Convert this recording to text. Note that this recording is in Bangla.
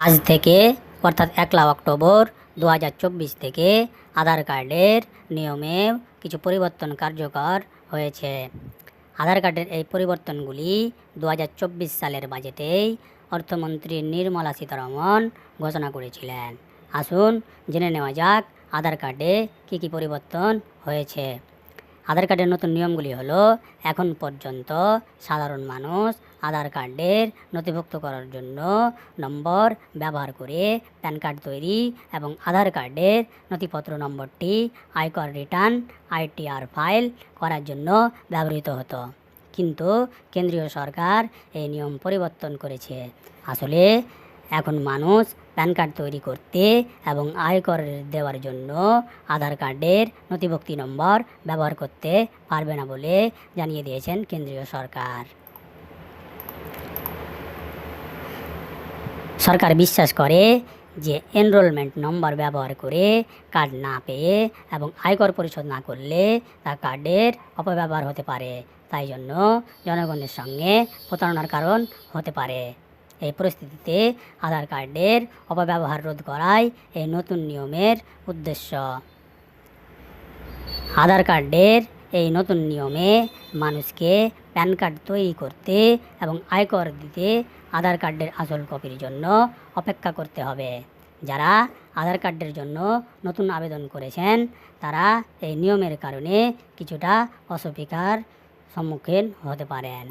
আজ থেকে, অর্থাৎ একলা অক্টোবর দু হাজার চব্বিশ থেকে আধার কার্ডের নিয়মে কিছু পরিবর্তন কার্যকর হয়েছে। আধার কার্ডের এই পরিবর্তনগুলি দু হাজার চব্বিশ সালের বাজেটেই অর্থমন্ত্রী নির্মলা সীতারমন ঘোষণা করেছিলেন। আসুন জেনে নেওয়া যাক, আধার কার্ডে কী কী পরিবর্তন হয়েছে। আধার কার্ডের নতুন নিয়মগুলি হলো, এখন পর্যন্ত সাধারণ মানুষ আধার কার্ডের নথিভুক্ত করার জন্য নম্বর ব্যবহার করে প্যান কার্ড তৈরি এবং আধার কার্ডের নথিপত্র নম্বরটি, আয়কর রিটার্ন, আইটিআর ফাইল করার জন্য ব্যবহৃত হতো। কিন্তু কেন্দ্রীয় সরকার এই নিয়ম পরিবর্তন করেছে। আসলে এখন মানুষ প্যান কার্ড তৈরি করতে এবং আয়কর দেওয়ার জন্য আধার কার্ডের নথিভুক্তি নম্বর ব্যবহার করতে পারবে না বলে জানিয়ে দিয়েছেন কেন্দ্রীয় সরকার। সরকার বিশ্বাস করে যে এনরোলমেন্ট নম্বর ব্যবহার করে কার্ড না পেয়ে এবং আয়কর পরিশোধ না করলে তা কার্ডের অপব্যবহার হতে পারে। তাই জন্য জনগণের সঙ্গে প্রতারণার কারণ হতে পারে। এই পরিস্থিতিতে আধার কার্ডের অপব্যবহার রোধ করাই এই নতুন নিয়মের উদ্দেশ্য। আধার কার্ডের এই নতুন নিয়মে মানুষকে প্যান কার্ড তৈরি করতে এবং আয়কর দিতে আধার কার্ডের আসল কপির জন্য অপেক্ষা করতে হবে। যারা আধার কার্ডের জন্য নতুন আবেদন করেছেন, তারা এই নিয়মের কারণে কিছুটা অসুবিধার সম্মুখীন হতে পারেন।